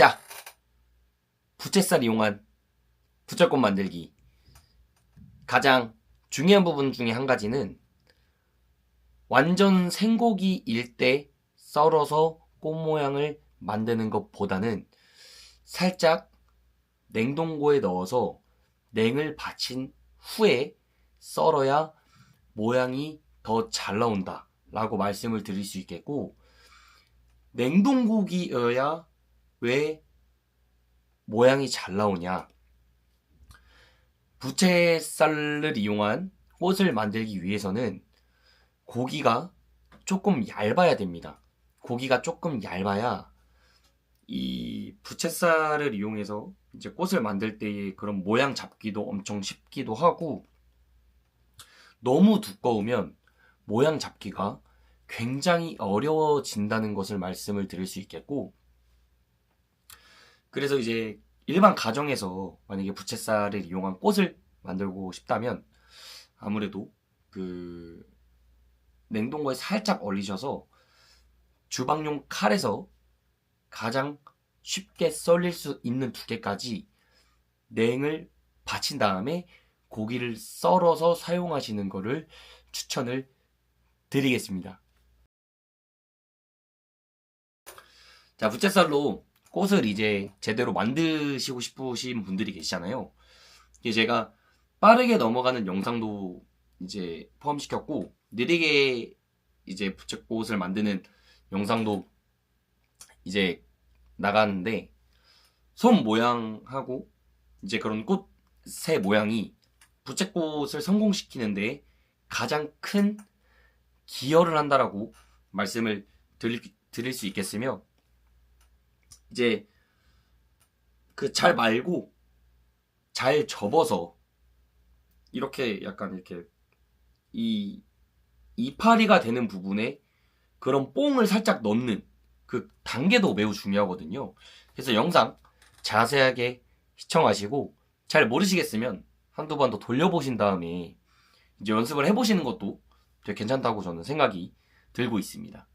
자, 부채살 이용한 부채꽃 만들기. 가장 중요한 부분 중에 한 가지는 완전 생고기일 때 썰어서 꽃 모양을 만드는 것보다는 살짝 냉동고에 넣어서 냉을 받친 후에 썰어야 모양이 더 잘 나온다 라고 말씀을 드릴 수 있겠고 냉동고기여야 왜 모양이 잘 나오냐 부채살을 이용한 꽃을 만들기 위해서는 고기가 조금 얇아야 됩니다. 고기가 조금 얇아야 이 부채살을 이용해서 이제 꽃을 만들 때의 그런 모양 잡기도 엄청 쉽기도 하고 너무 두꺼우면 모양 잡기가 굉장히 어려워진다는 것을 말씀을 드릴 수 있겠고 그래서 이제 일반 가정에서 만약에 부채살을 이용한 꽃을 만들고 싶다면 아무래도 그 냉동고에 살짝 얼리셔서 주방용 칼에서 가장 쉽게 썰릴 수 있는 두께까지 냉을 받친 다음에 고기를 썰어서 사용하시는 것을 추천을 드리겠습니다. 자, 부채살로 꽃을 이제 제대로 만드시고 싶으신 분들이 계시잖아요. 제가 빠르게 넘어가는 영상도 이제 포함시켰고, 느리게 이제 부채꽃을 만드는 영상도 이제 나가는데, 손 모양하고 이제 그런 꽃의 모양이 부채꽃을 성공시키는데 가장 큰 기여를 한다라고 말씀을 드릴, 드릴 수 있겠으며, 이제 그 잘 말고 잘 접어서 이렇게 약간 이렇게 이 이파리가 되는 부분에 그런 뽕을 살짝 넣는 그 단계도 매우 중요하거든요. 그래서 영상 자세하게 시청하시고 잘 모르시겠으면 한두 번 더 돌려보신 다음에 이제 연습을 해보시는 것도 되게 괜찮다고 저는 생각이 들고 있습니다.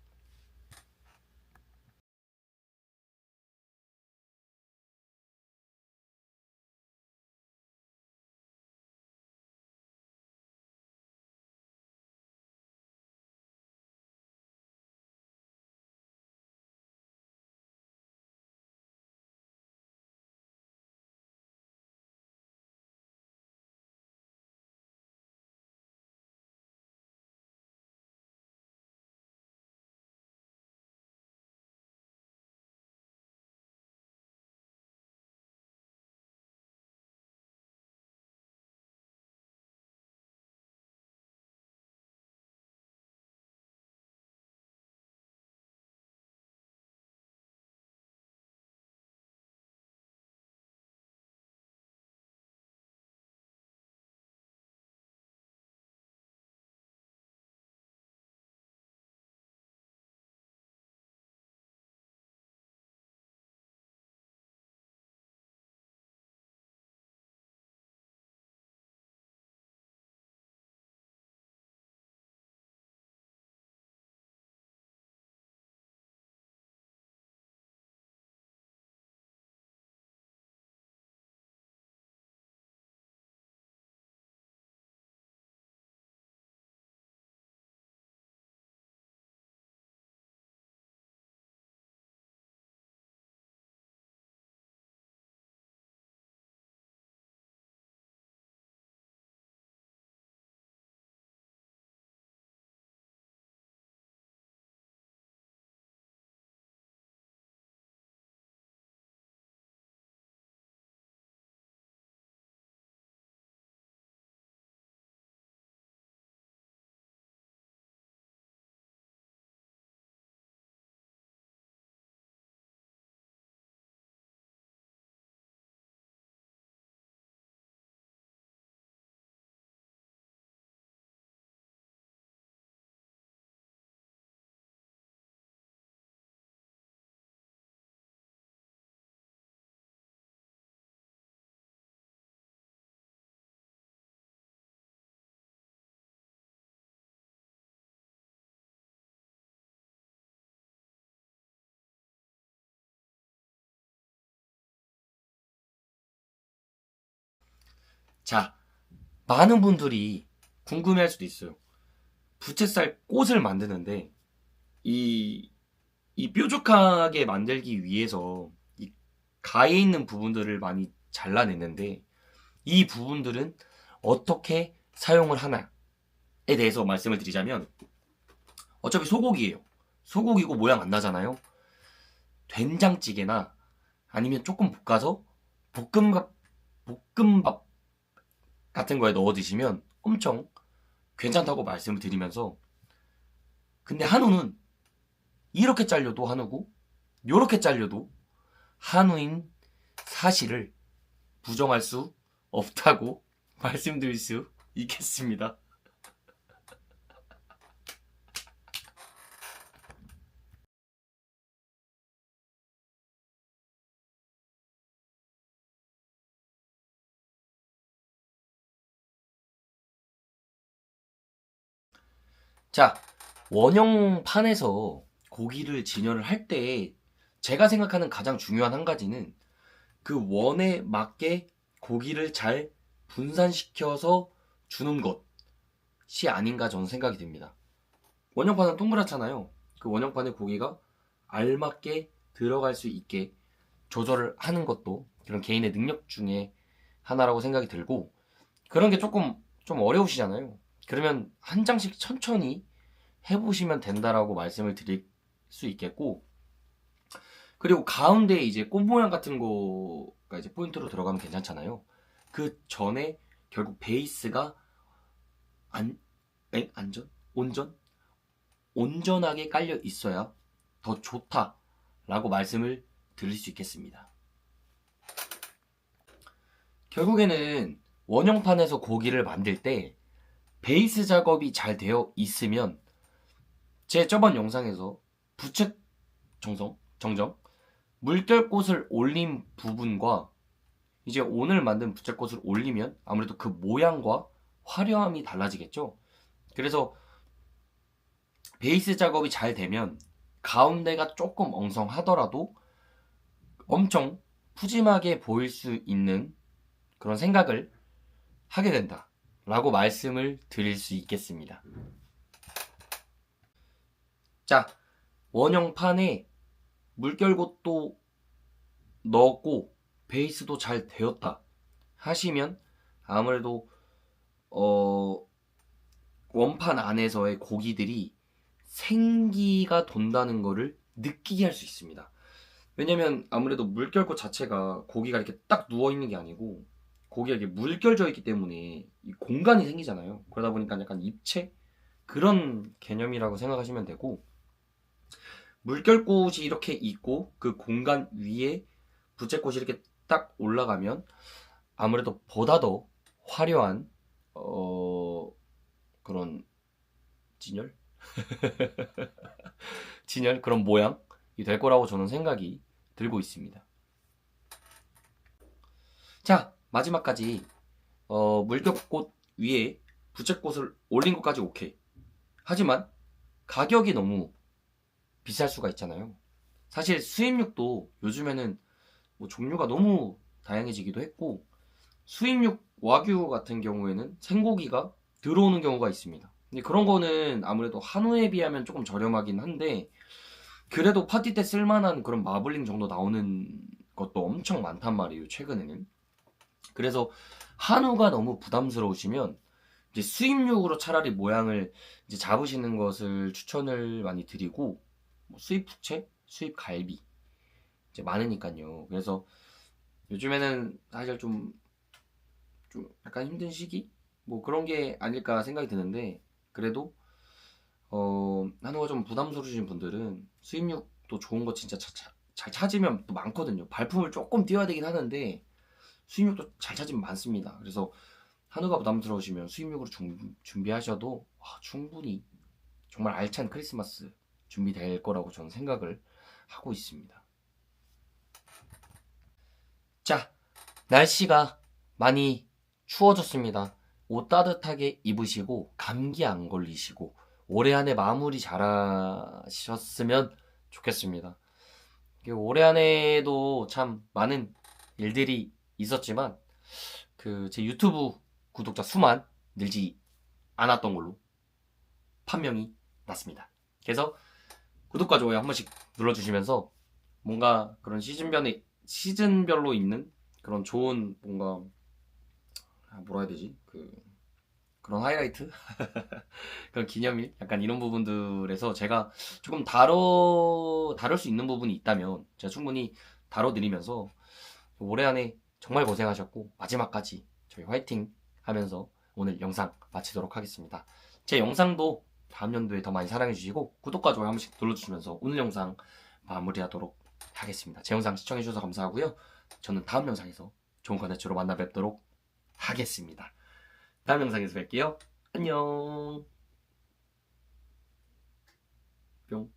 자, 많은 분들이 궁금해 할 수도 있어요. 부채살 꽃을 만드는데, 이, 이 뾰족하게 만들기 위해서 이 가에 있는 부분들을 많이 잘라냈는데, 이 부분들은 어떻게 사용을 하나에 대해서 말씀을 드리자면, 어차피 소고기예요. 소고기고 모양 안 나잖아요. 된장찌개나 아니면 조금 볶아서 볶음밥, 볶음밥 같은 거에 넣어 드시면 엄청 괜찮다고 말씀을 드리면서 근데 한우는 이렇게 잘려도 한우고 요렇게 잘려도 한우인 사실을 부정할 수 없다고 말씀드릴 수 있겠습니다. 자, 원형판에서 고기를 진열을 할 때 제가 생각하는 가장 중요한 한 가지는 그 원에 맞게 고기를 잘 분산시켜서 주는 것이 아닌가 저는 생각이 듭니다. 원형판은 동그랗잖아요. 그 원형판에 고기가 알맞게 들어갈 수 있게 조절을 하는 것도 그런 개인의 능력 중에 하나라고 생각이 들고 그런 게 조금 좀 어려우시잖아요. 그러면 한 장씩 천천히 해보시면 된다라고 말씀을 드릴 수 있겠고 그리고 가운데 이제 꽃 모양 같은 거가 이제 포인트로 들어가면 괜찮잖아요. 그 전에 결국 베이스가 안, 에? 안전? 온전? 온전하게 깔려 있어야 더 좋다라고 말씀을 드릴 수 있겠습니다. 결국에는 원형판에서 고기를 만들 때 베이스 작업이 잘 되어 있으면 제 저번 영상에서 부채 정성, 정정, 물결꽃을 올린 부분과 이제 오늘 만든 부채꽃을 올리면 아무래도 그 모양과 화려함이 달라지겠죠. 그래서 베이스 작업이 잘 되면 가운데가 조금 엉성하더라도 엄청 푸짐하게 보일 수 있는 그런 생각을 하게 된다. 라고 말씀을 드릴 수 있겠습니다. 자, 원형판에 물결곳도 넣었고 베이스도 잘 되었다 하시면 아무래도 어 원판 안에서의 고기들이 생기가 돈다는 거를 느끼게 할 수 있습니다. 왜냐면 아무래도 물결꽃 자체가 고기가 이렇게 딱 누워 있는 게 아니고 고기가 이렇게 물결져 있기 때문에 공간이 생기잖아요. 그러다 보니까 약간 입체 그런 개념이라고 생각하시면 되고 물결꽃이 이렇게 있고 그 공간 위에 부채꽃이 이렇게 딱 올라가면 아무래도 보다 더 화려한 어 그런 진열 진열 그런 모양이 될 거라고 저는 생각이 들고 있습니다. 자 마지막까지 어, 물결꽃 위에 부채꽃을 올린 것까지 오케이. 하지만 가격이 너무 비쌀 수가 있잖아요. 사실 수입육도 요즘에는 뭐 종류가 너무 다양해지기도 했고 수입육 와규 같은 경우에는 생고기가 들어오는 경우가 있습니다. 근데 그런 거는 아무래도 한우에 비하면 조금 저렴하긴 한데 그래도 파티 때 쓸만한 그런 마블링 정도 나오는 것도 엄청 많단 말이에요. 최근에는. 그래서 한우가 너무 부담스러우시면 이제 수입육으로 차라리 모양을 이제 잡으시는 것을 추천을 많이 드리고 뭐 수입 부채, 수입 갈비 이제 많으니까요. 그래서 요즘에는 사실 좀, 좀 약간 힘든 시기? 뭐 그런 게 아닐까 생각이 드는데, 그래도, 어, 한우가 좀 부담스러우신 분들은 수입육도 좋은 거 진짜 자, 자, 잘 찾으면 또 많거든요. 발품을 조금 띄워야 되긴 하는데, 수입육도 잘 찾으면 많습니다. 그래서 한우가 부담스러우시면 수입육으로 준, 준비하셔도 와, 충분히 정말 알찬 크리스마스 준비될 거라고 저는 생각을 하고 있습니다. 자, 날씨가 많이 추워졌습니다. 옷 따뜻하게 입으시고 감기 안 걸리시고 올해 한 해 마무리 잘 하셨으면 좋겠습니다. 올해 한 해도 참 많은 일들이 있었지만 그그제 유튜브 구독자 수만 늘지 않았던 걸로 판명이 났습니다. 그래서 구독과 좋아요 한 번씩 눌러주시면서 뭔가 그런 시즌별에 시즌별로 있는 그런 좋은 뭔가 아, 뭐라 해야 되지? 그 그런 하이라이트? 그런 기념일? 약간 이런 부분들에서 제가 조금 다뤄 다룰 수 있는 부분이 있다면 제가 충분히 다뤄드리면서 올해 안에 정말 고생하셨고 마지막까지 저희 화이팅 하면서 오늘 영상 마치도록 하겠습니다. 제 영상도 다음 연도에 더 많이 사랑해주시고 구독과 좋아요 한 번씩 눌러주시면서 오늘 영상 마무리하도록 하겠습니다. 제 영상 시청해주셔서 감사하고요. 저는 다음 영상에서 좋은 컨텐츠로 만나 뵙도록 하겠습니다. 다음 영상에서 뵐게요. 안녕. 뿅.